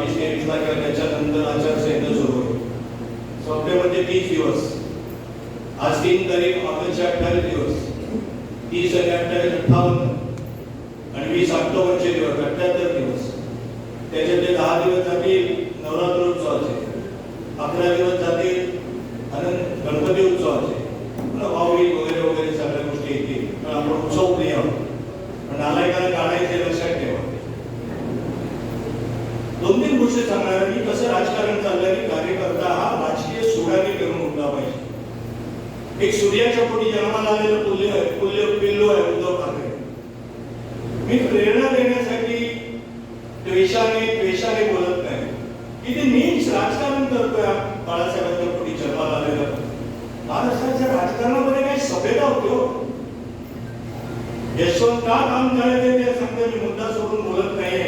बावीस तेवीसला किंवा त्याच्यानंतर आचारसंहिता सुरू होईल म्हणजे तीस दिवस. आज तीन तारीख ऑगस्टचे अठ्ठावीस दिवस. तीस आणि अठ्ठावीस अठ्ठावन्न आणि वीस ऑक्टोबरचे दिवस अठ्ठ्याहत्तर दिवस. त्याच्यातले दहा दिवस जातील नवरात्र उत्सवाचे. अकरा दिवस जातील अनंत गणपती उत्सवाचे. पुन्हा वगैरे वगैरे सगळ्या गोष्टी येतील. पण आपण उत्सव प्रिय आहोत. पण नालायकाला काढायचे लक्षात ठेवा. दोन तीन गोष्टी सांगणार मी कसं राजकारण चाललंय की कार्यकर्ता हा राजकीय सोडाने करून उठला पाहिजे. एक सूर्याच्या पोटी जन्माला आलेलं पुल्य आहे पुल्य पिल्लू आहे उद्धव ठाकरे. मी प्रेरणा देण्यासाठी द्वेषाने द्वेषाने बोलत नाही. की ते मीच राजकारण करतोय बाळासाहेबांच्या पोटी जन्माला आलेलं. महाराष्ट्राच्या राजकारणामध्ये काही सभ्यता होतो यशवंत का काम झाले ते सांगतो मी मुद्दा सोडून बोलत नाही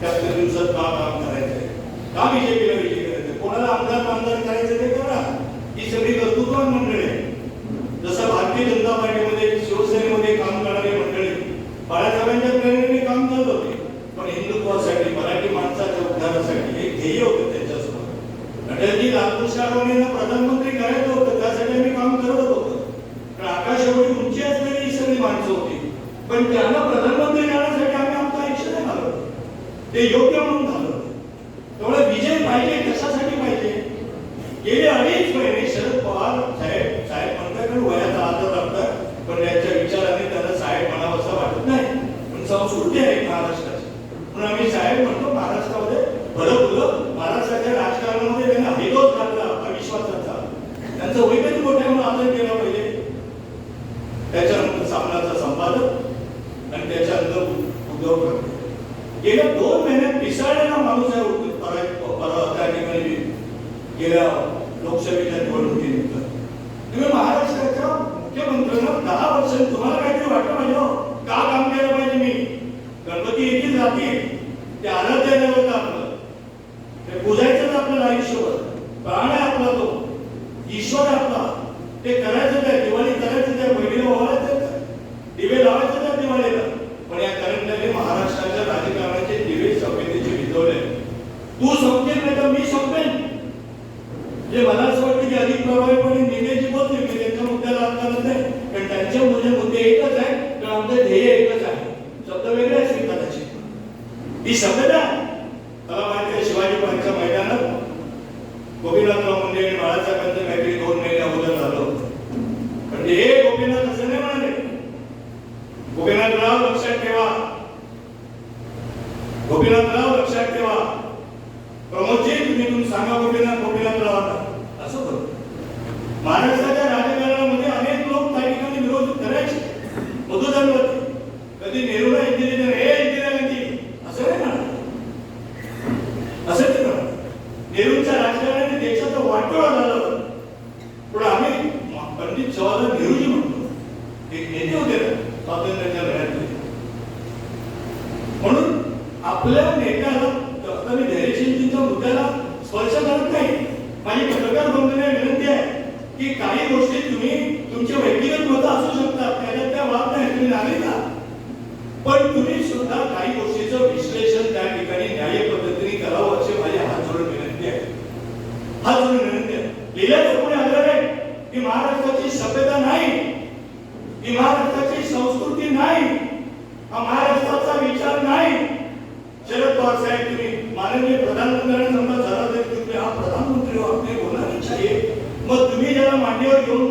त्यातल्या दिवसात का काम करायचंय का बीजेपीला विजय करायचं? कोणाला आमदार आमदार करायचं ते करा. ही सगळी कर्तृत्वान मंडळी आहे जसं भारतीय जनता पार्टीमध्ये शिवसेनेमध्ये काम करणारी मंडळी बाळासाहेबांच्या प्रेरणेने काम करत होते. पण हिंदुत्वासाठी मराठी माणसाच्या उद्धारासाठी एक ध्येय होतं त्यांच्यासमोर. अटलजी लालकृष्ण अडवाणींना प्रधानमंत्री करायचं होतं त्यासाठी आम्ही काम करत होतो पण आकाश एवढी उंची असलेली ही सगळी माणसं होती पण त्यांना प्रधानमंत्री करण्यासाठी आम्ही आमचं आयुष्य नाही घालवलं ते योग्य म्हणून घालवलं त्यामुळे विजय पाहिजे कशासाठी पाहिजे? गेले अडीच महिने शरद पवार साहेब साहेब म्हणतात वयात वयाचा आदर लागतात पण त्यांच्या विचाराने त्यांना साहेब म्हणावं असं वाटत नाही. पण संस्कृती आहे महाराष्ट्राची. पण आम्ही साहेब म्हणतो महाराष्ट्रामध्ये बरं बोललं महाराष्ट्राच्या राजकारणामध्ये त्यांना हेदोस घातला अविश्वासाचा त्यांचं वैद्यक मोठ्या म्हणून आदर केला पाहिजे त्याच्यानंतर सामनाचा संपादक आणि त्याच्यानंतर उद्धव ठाकरे गेल्या दोन महिन्यात पिसाळलेला माणूस आहे उद्धव- परवा परवा त्या ठिकाणी गेल्या लोकसभेच्या निवडणुकीनंतर तुम्ही महाराष्ट्राच्या मुख्यमंत्र्यांना दहा वर्षांनी तुम्हाला काहीतरी वाटलं पाहिजे हो. का काम केलं पाहिजे मी गणपती येतील जातील ते आलं देवता आपलं ते पूजायचंच आपल्याला आयुष्यभर प्राण आहे आपला तो ईश्वर आहे आपला ते करायचं काय दिवाळी करायचं काय बहिणीला ओवाळायचं काय दिवे लावायचं काय दिवाळीला पण या करंटने महाराष्ट्राच्या राजकारणाचे दिवे सभेचे विजवले तू संपेल नाही तर मी संपेन जे मला असं वाटतं की अधिक प्रभावीपणे नेण्याची बोलते मी त्यांच्या मुद्द्याला हात घालत नाही कारण त्यांचे मुद्दे मुद्दे एकच आहे तर आमचं ध्येय एकच आहे शब्द वेगळे असतील कदाचित ही सभ्यता मला माहिती आहे शिवाजी पार्कच्या मैदानात गोपीनाथराव मुंडे आणि बाळासाहेबांचं काहीतरी दोन महिने अगोदर झालं होतं पण ते हे गोपीनाथ असं नाही म्हणाले गोपीनाथराव लक्षात ठेवा गोपीनाथराव लक्षात ठेवा प्रमोदजी तुम्ही तुम्ही सांगा गोपीनाथ गोपीनाथरावांना असं करू महाराष्ट्राच्या राजकारणामध्ये अनेक लोक त्या ठिकाणी विरोध करायचे मधुदानवरती कधी नेहरूला इंजिनियर दिलं हे इंदिरा गांधी असं नाही म्हणा असं ते म्हणा नेहरूंच्या राजकारणाने देशाचं वाटोळा झालं पण आम्ही पंडित जवाहरलाल नेहरूजी म्हणतो एक नेते होते ना स्वातंत्र्याच्या लढ्यातले म्हणून आपल्या नेत्याला आता मी धैर्यशीलजींच्या मुद्द्याला स्पर्श करत नाही माझी पत्रकार बंधूंना विनंती आहे की काही गोष्टी तुम्ही तुमचे व्यक्तिगत मत असू शकतात त्याच्यात त्या वाद नाही तुम्ही नागरिक आहात पण तुम्ही सुद्धा काही गोष्टीचं विश्लेषण त्या ठिकाणी न्याय पद्धतीने करावं अशी माझी हात जोडून विनंती आहे हात जोडून विनंती आहे लिहिल्याचं कोणी आलं ही महाराष्ट्राची सभ्यता नाही ही महाराष्ट्राची संस्कृती नाही हा महाराष्ट्राचा विचार नाही. शरद पवार साहेब तुम्ही माननीय प्रधानमंत्र्यांना समजा झाला तरी तुम्ही हा प्रधानमंत्री हो आपले बोलणार आहे. मग तुम्ही ज्याला मांडीवर घेऊन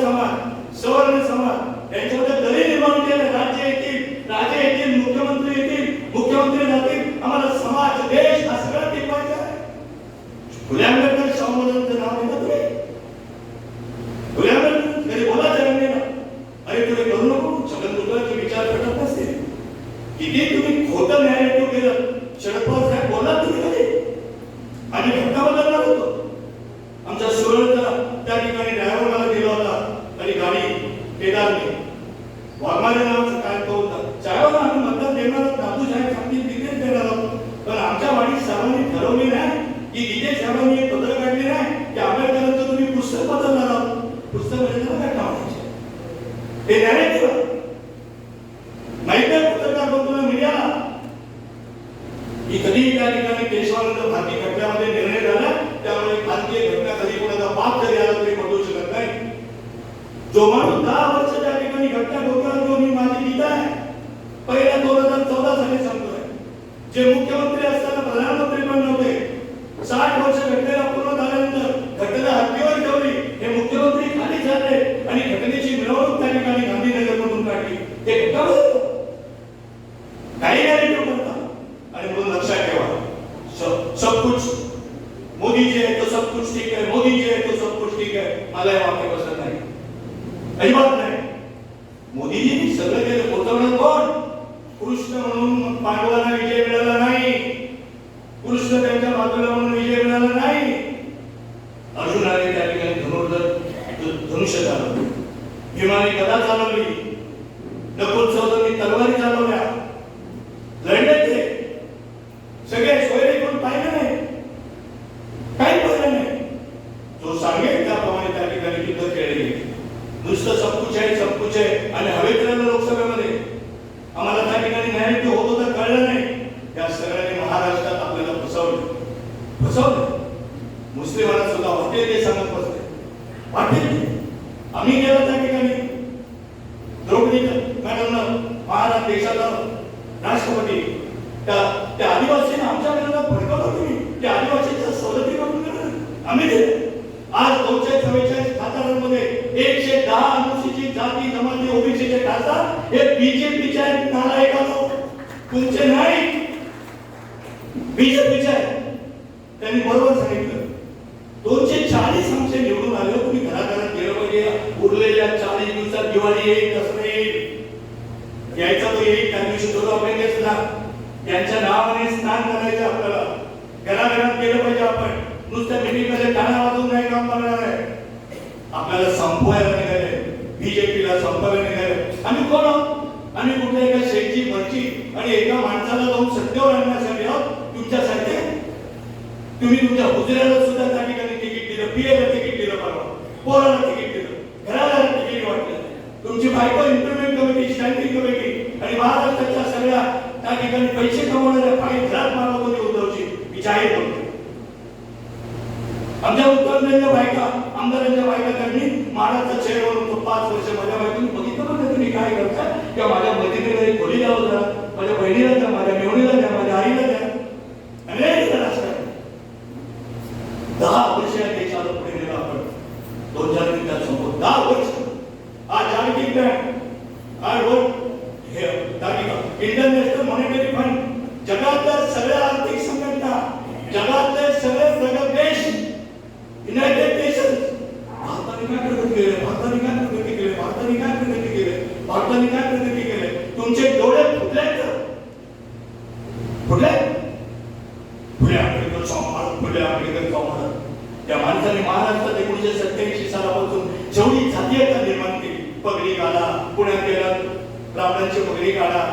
समान सवर्ण समान यांच्यामध्ये नावाचं काय होता. साहेबांना आम्ही मतदान देणार दादू साहेब सांगतील तिथेच देणार आहोत. पण आमच्या वाडीत सर्वांनी ठरवले नाही की तिथे साहेबांनी एक पत्र काढले नाही की आंबेडकरांचं तुम्ही पुस्तक बदलणार आहोत. पुस्तक म्हणजे काय कामाचे ते narrative आहे. माहिती आहे पत्रकार बंधूंना मीडियाला की कधीही त्या ठिकाणी केशवानंद भारती खटल्यामध्ये निर्णय झाला त्यामुळे भारतीय घटना कधी कोणाचा बाप जरी आला तरी बदलू शकत नाही जो माणूस दहा वर्ष त्या ठिकाणी घटना डोक्यावर घेऊन मी माझी गीता आहे पहिल्या दोन हजार चौदा साली सांगतोय जे मुख्यमंत्री असताना प्रधानमंत्री पण नव्हते साठ वर्ष घटनेला पूर्ण झाल्यानंतर घटना हत्तीवर ठेवली हे मुख्यमंत्री खाली झाले आणि घटनेची मिरवणूक त्या ठिकाणी गांधीनगर मधून काढली हे घटना बदलतं. काही narrative करतात आणि म्हणून लक्षात ठेवा सब सब कुछ मोदी जी है तो सब कुछ ठीक है मोदी जी है तो सब कुछ ठीक है मला हे वाक्य पसंत नाही अजिबात नाही मोदीजींनी सगळं केलं पोचवणं कोण कृष्ण म्हणून पांडवांना विजय मिळाला नाही कृष्ण त्यांच्या बाजूला म्हणून विजय मिळाला नाही अर्जुनाने त्या ठिकाणी धनुर्धर ध- धनुष्य चालवलं भीमाने गदा चालवली नकुल चौधरी तलवारी चालवल्या लढले ते सगळे सोयरे कोण पाहिलं नाही काही पाहिलं नाही जो सांगेल त्याप्रमाणे त्या ठिकाणी युद्ध खेळले गेले नुसतं सबकुच आहे सबकुच आहे आणि हवेत राहिलं लोकसभेमध्ये आम्हाला त्या ठिकाणी न्याय होत होतं कळलं नाही त्या सगळ्यांनी महाराष्ट्रात आपल्याला फसवलं फसवलं मुस्लिमांना सुद्धा वाटेल ते सांगत बसते वाटेल आम्ही गेलो त्या ठिकाणी. द्रौपदी मॅडमनं महाराज देशाला राष्ट्रपती. त्या त्या आदिवासींना आमच्या मॅडमला भडकवलं तुम्ही. त्या आदिवासीच्या सवलती करून आम्ही दिले आज दोनशे चव्वेचाळीस खासदारांमध्ये एकशे दहा अनुसूचित जाती जमाती ओबीसीचे खासदार हे बीजेपीच्या आहेत नालायकानो तुमचे नाही. बीजेपीचे त्यांनी बरोबर सांगितलं. दोनशे चाळीस आमचे निवडून आले हो, तुम्ही घराघरात गेलं पाहिजे उरलेल्या चाळीस दिवसात दिवाळी येईल दसरा येईल. यायचा तो येईल त्या दिवशी तो आपल्याकडे सुद्धा त्यांच्या नावाने स्नान करायचं आपल्याला. घराघरात गेलं पाहिजे आपण. नुसत्या मिटिंगमध्ये गाणं वाजून नाही काम करणार आहे. आपल्याला संपवायला निघाले. बीजेपीला संपवायला निघाले. आम्ही कोण? आहोत आम्ही कुठल्या एका शेठची मर्जी आणि एका माणसाला जाऊन सत्तेवर आणण्यासाठी आहोत तुमच्यासाठी. तुम्ही तुमच्या हुजऱ्याला सुद्धा त्या ठिकाणी तिकीट दिलं पियाला तिकीट दिलं परवा. पोराला तिकीट दिलं घराला तिकीट वाटलं तुमची बायको इम्प्लिमेंट कमिटी स्टँडिंग कमिटी आणि महाराष्ट्राच्या सगळ्या त्या ठिकाणी पैसे कमवणाऱ्या काही घरात मारत होती उद्धवची ही जाहीर आमच्या उत्तरांच्या बायका आमदारांच्या बायका त्यांनी महाराजचा चेहऱ्यावरून तो पाच वर्ष माझ्या बायकोनी बघितलं पण तुम्ही काय करता? किंवा माझ्या बहिणीला एक खोली द्यावं होता माझ्या बहिणीला द्या माझ्या मेवणीला द्या माझ्या आईला द्या. अनेक राजकारण दहा वर्ष या देशाला पुढे नेलं आपण दोन चार मिनिटात संपवतो दहा वर्ष आज जागतिक बँक आज रोड हे तालिका इंटरनॅशनल मॉनिटरी फंड जगातल्या सगळ्या आर्थिक संघटना जगातले सगळे प्रगत देश युनायटेड नेशन्स भारताने काय प्रगती केली? भारताने काय प्रगती केली? भारताने काय प्रगती केली? भारताने काय प्रगती केली? तुमचे डोळे फुटले फुटले? फुले आंबेडकर संवाद फुले अमेरिकन संवाद त्या माणसाने महाराष्ट्रात एकोणीशे सत्याऐंशी सालापासून जेवढी जातीयता निर्माण केली पगडी काढा पुण्यात गेला ब्राह्मणांची पगडी काढा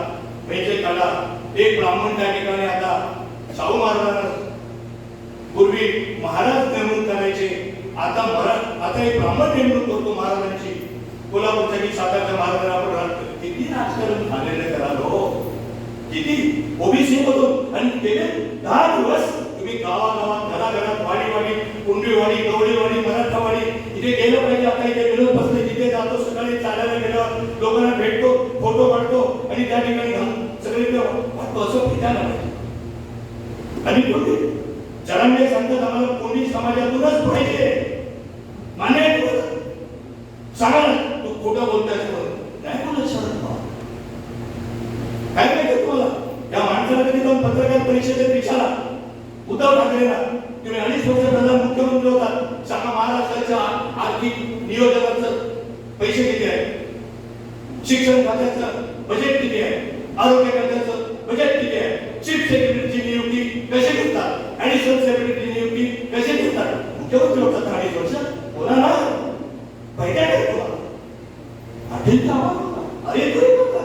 मेजे काढा एक ब्राह्मण त्या ठिकाणी आता शाहू महाराजांना पूर्वी महाराज नेमणूक करायचे आता महाराज आता एक ब्राह्मण नेमणूक करतो महाराजांची. कोल्हापूरच्या की सातारच्या महाराजांना आपण राहत किती राजकारण झालेलं करालो? किती? ओबीसी मधून आणि गेले दहा दिवस तुम्ही गावागावात घराघरात वाडी वाडी कुंडीवाडी गवळीवाडी मराठावाडी इथे गेलं पाहिजे आता इथे विनोद बसले तिथे जातो सकाळी चालायला गेल्यावर लोकांना भेटतो फोटो काढतो आणि त्या ठिकाणी घाम सगळे असं ठिकाण आहे आणि कोणी जरांगे सांगतात आम्हाला कोणी समाजातूनच पाहिजे मान्य आहे सांगा तू खोटं बोलताय नाही बोलत शरद पवार. काय माहिती तुम्हाला? या माणसाला कधी जाऊन पत्रकार परिषदेत विचारा. उद्धव ठाकरेला तुम्ही अडीच वर्ष प्रधान मुख्यमंत्री होता. सांगा महाराष्ट्राच्या आर्थिक नियोजनाचं पैसे किती आहे? शिक्षण खात्याचं बजेट किती आहे? आरोग्य खात्याचं बजेट किती आहे चीफ सेक्रेटरीची नियुक्ती पाटील तर आवाज होता. अरे तो एक होता.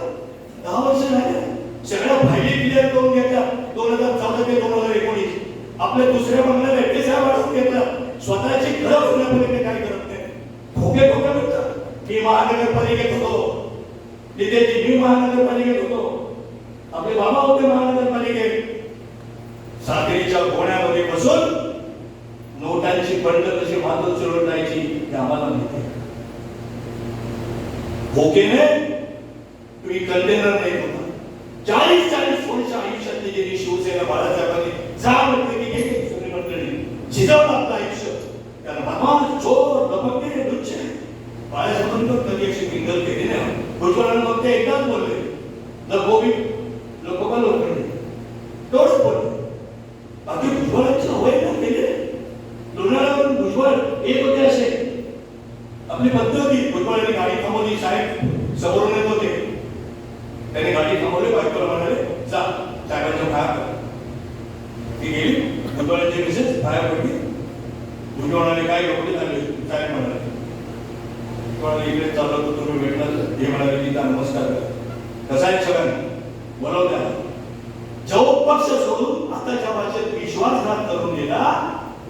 दहा वर्ष झाले सगळ्या फायली क्लिअर करून घेतल्या. दोन हजार चौदा ते दोन हजार एकोणीस. आपल्या दुसऱ्या बंगल्याला साहेब वाढवून घेतला. स्वतःची घरं होण्यापर्यंत काही करत नाही. खोके खोके म्हणतात मी महानगरपालिकेत होतो. तिथे मी महानगरपालिकेत होतो. आपले बाबा होते महानगरपालिकेत. साखरेच्या गोण्यामध्ये बसून नोटांची बंड कशी बांधून चुरटायची हे आम्हाला माहिती खोकेने तुम्ही कंटेनर नाही होता. चाळीस चाळीस वर्ष आयुष्यात गेली शिवसेना बाळासाहेबांनी. जा म्हटलं की गेली सगळी मंडळी. झिजवलं आपलं आयुष्य त्याला बाबा चोर लपके दुच्चे बाळासाहेबांनी कधी अशी मिंगल केली नाही. भुजबळांना मग ते एकदाच बोलले. द गोबी नको का लोखंडे तेवढंच बोलले बाकी भुजबळांची हवय ना केले लोणावळ्यावरून भुजबळ एक होते असे आपली पद्धत होती भुजबळांनी गाडी थांबवली साहेब समोरून येत होते त्याने गाडी थांबवली बायकोला म्हणाले जा साहेबांच्या बाहेर कर." ती गेली भुजबळांची मिसेस बाहेर पडली भुजबळाने काय कपडे झाले काय म्हणाले? कोणाला इकडे चाललो तर तुम्ही भेटणार? हे म्हणाले गीता नमस्कार करा कसा आहे सगळ्यांनी बोलवत्या जो पक्ष सोडून आताच्या भाषेत विश्वासघात करून गेला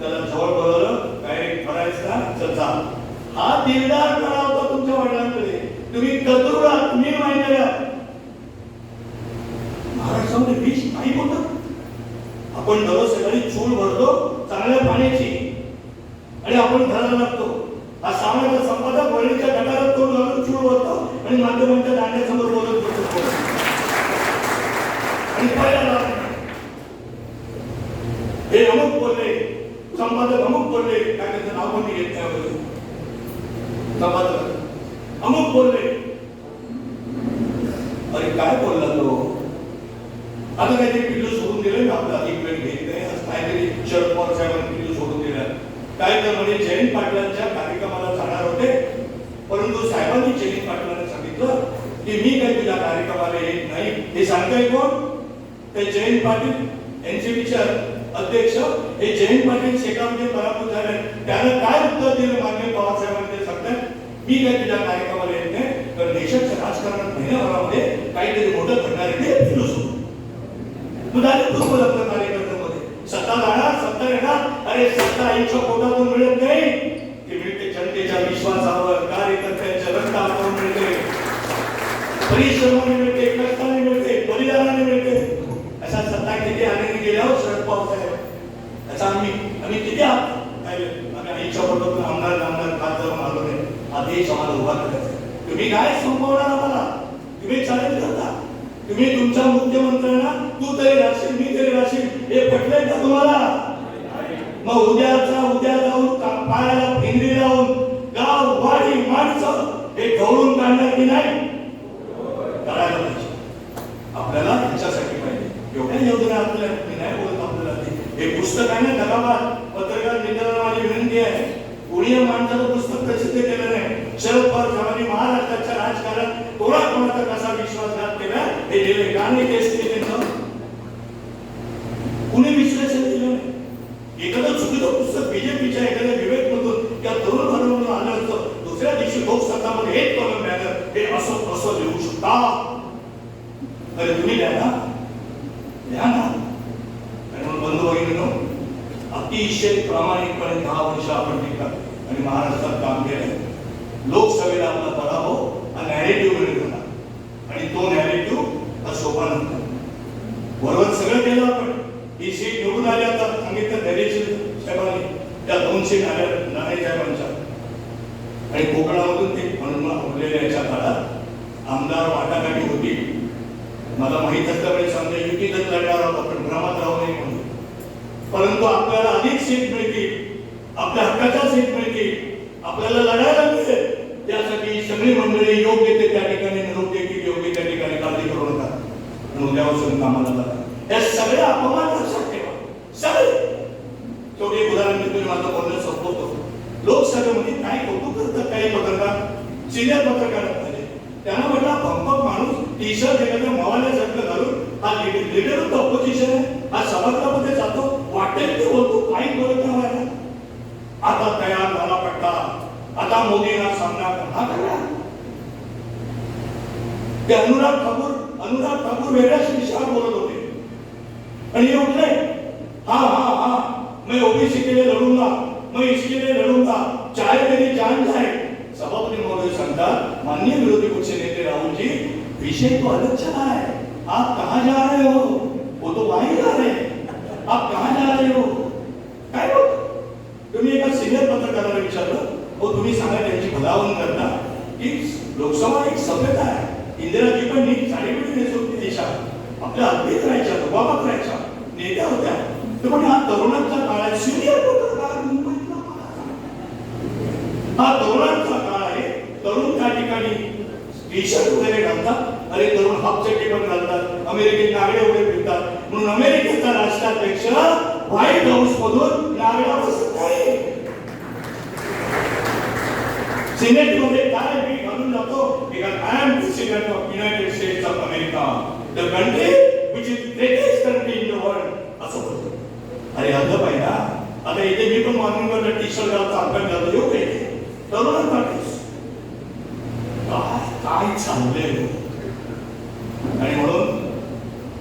त्याला जवळ बोलवलं काय करायचं ना हा दिलदार कळा होता तुमच्या वडिलांकडे. तुम्ही कतरुडा तुम्ही माहिती महाराष्ट्रामध्ये विष नाही बोलत आपण दररोज सकाळी चूल भरतो चांगल्या पाण्याची. आणि आपण घराला लागतो. हा सामान्य संपादक वडीलच्या गटारात तोंड घालून चूल भरतो आणि माध्यमांच्या दांड्यासमोर बोलत बसतो. आणि पहिला हे अमुक बोलले संपादक अमुक बोलले काय त्यांचं नाव पण घेत नाही संपादक अमुक बोलले. अरे काय बोलला तो? आता काहीतरी पिल्लू सोडून दिलं ना आपलं अधिक घेत नाही. असं काहीतरी शरद पवार साहेबांनी पिल्लू सोडून दिलं. काय तर म्हणजे जयंत पाटलांच्या कार्यक्रमाला जाणार होते. परंतु साहेबांनी जयंत पाटलांना सांगितलं की मी काही तुझ्या कार्यक्रमाला येत नाही. हे सांगताय कोण? ते जयंत पाटील एनसीबीचे अध्यक्ष. हे जयंत पाटील शेकामध्ये पराभूत झाले त्यानं काय उत्तर दिलं मान्य पवार साहेबांनी सांगतात मी काय तुझ्या कार्यक्रमाला येत नाही. तर देशाच्या राजकारणात महिन्याभरामध्ये काहीतरी मोठं घडणार आहे. ते पिल्लू सोडून तू सत्ता जाणार सत्ता येणार. अरे सत्ता आईच्या पोटातून मिळत नाही? ती मिळते जनतेच्या विश्वासावर कार्यकर्त्यांच्या रक्तावर मिळते. परिश्रमाने मिळते कष्टाने मिळते बलिदानाने मिळते. अशा सत्ता किती आनंदी गेल्यावर हो, शरद पवार साहेब? असा आम्ही आम्ही किती आहात? आम्ही आईच्या पोटातून आमदार आमदार खासदार आलो नाही. हा देश आम्हाला उभा करायचा तुम्ही काय संपवणार आम्हाला? तुम्ही चालेल करता तुम्ही तुमच्या मुख्यमंत्र्यांना तू तरी राहशील मी तरी राहशील हे पटलंय का तुम्हाला? मग उद्याचा उद्या जाऊन पायाला फिंगरी लावून गाव वाडी माणसं हे ढवळून काढणार की नाही? करायला पाहिजे. आपल्याला त्याच्यासाठी पाहिजे. एवढ्या योजना आपल्याला मी नाही बोलत आपल्याला हे पुस्तक आहे ना धराबाद पत्रकार मित्रांना माझी विनंती आहे. कोणी या माणसाचं पुस्तक प्रसिद्ध केलं नाही? शरद पवार साहेबांनी महाराष्ट्राच्या राजकारण कोणा कोणाचा कसा विश्वासघात केला हे लिहिले गांधी नाही कुणी विश्लेषण केलं नाही? एखादं चुकीचं पुस्तक बीजेपीच्या एखाद्या विवेक मधून त्या तरुण भरून आलं असतं दुसऱ्या दिवशी लोकसत्तामध्ये एक कलम बॅनर हे असं असं लिहू शकता. अरे तुम्ही लिहा ना. लिहा ना. म्हणून बंधू वगैरे अतिशय प्रामाणिकपणे दहा वर्ष आपण टिकतात आणि महाराष्ट्रात काम केलं लोकसभेला आपला पराभव हा नॅरेटिव्ह मिळत झाला आणि तो नॅरेटिव्ह हा शोभा नव्हता बरोबर सगळं केलं आपण. ही सीट निवडून आली आता. सांगितलं धैर्यशील साहेबांनी त्या दोन सीट आल्या नाणे साहेबांच्या आणि कोकणामधून ते म्हणून उरलेल्या याच्या काळात आमदार वाटाघाटी होती. मला माहीत असल्यामुळे समजा युतीतच लढणार आहोत आपण भ्रमात राहू नये म्हणून. परंतु आपल्याला अधिक सीट मिळतील. आपल्या हक्काच्या सीट मिळतील आपल्याला लढायला मिळेल त्यासाठी सगळी मंडळी योग्य ते त्या ठिकाणी निरोप देतील योग्य त्या ठिकाणी काळजी करू नका आणि उद्यापासून कामाला लागा या सगळ्या अपमान लक्षात ठेवा सगळे शेवटी एक उदाहरण देतो मी माझं बोलणं संपवतो लोकसभेमध्ये काय कौतुक करतात काही पत्रकार सिनियर पत्रकार झाले त्यांना म्हटलं भंपक माणूस टी शर्ट एखाद्या मवाल्यासारखं घालून हा लिडर ऑफ ऑपोजिशन आहे हा सभागृहामध्ये जातो वाटेल ते बोलतो काही बोलत नाही व्हायला आता तयार झाला पट्टा आता मोदींना सामना करणार ते अनुराग ठाकूर अनुराग ठाकूर वेगळ्याच विषयावर बोलत होते. आणि हे उठले. हा हा हा. मैं ओबीसी के लिए लढूंगा मैं इसके लिए लढूंगा चाहे मेरी जान जाए सभापती महोदय सांगतात माननीय विरोधी पक्ष नेते राहुल जी विषय तो अलग चला है आप कहाँ जा रहे हो? वो तो वहीं जा रहे आप कहाँ जा रहे हो काय हो तुम्ही एका सिनियर पत्रकाराला विचारलं हो तुम्ही सांगा त्यांची भलावण करता की लोकसभा एक सभ्यता आहे इंदिराजी पण नीट साडीपिडी नेसत होती त्या आपल्या अगदीच राहायच्या दबावात राहायच्या नेत्या होत्या. तर पण हा तरुणांचा काळ आहे सिनियर पत्रकार मुंबईतला हा तरुणांचा काळ आहे तरुण त्या ठिकाणी टी शर्ट वगैरे घालतात अरे तरुण हाफ चड्डी पण घालतात अमेरिकेत नागडे उडे फिरतात म्हणून अमेरिकेचा राष्ट्राध्यक्ष व्हाईट हाऊस मधून नागडा बसत नाही सिनेटमध्ये काय मी घालून जातो because I am president of United States of America. The country is greatest country in the world असं बोलतो. अरे अगं पाहिजे आता इथे मी पण मॉर्निंग वर टी शर्ट घालतो अभ्यास घालतो येऊ काय तरुण पाठीस काय काय चाललंय हो? आणि म्हणून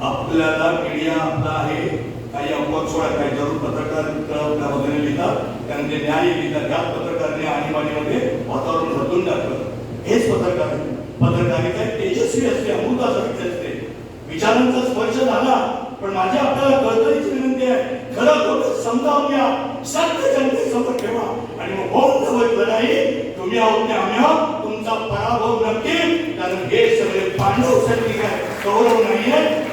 आपल्याला मीडिया आपला आहे काही अपवाद सोडा काही जरूर पत्रकार त्या वगैरे लिहितात कारण ते न्याय लिहितात त्याच पत्रकारने आणीबाणीमध्ये वातावरण बदलून टाकलं हेच पत्रकार आहे. पत्रकारिता एक तेजस्वी असते अमृतासारखी असते विचारांचा स्पर्श झाला पण माझी आपल्याला कळकळीची विनंती आहे खरं खोटं समजावून घ्या सत्य जनतेसमोर ठेवा आणि मग होऊन जवळ लढाई तुम्ही आहोत ते आम्ही आहोत तुमचा पराभव नक्की कारण हे सगळे पांडव सैनिक आहे कौरव नाहीये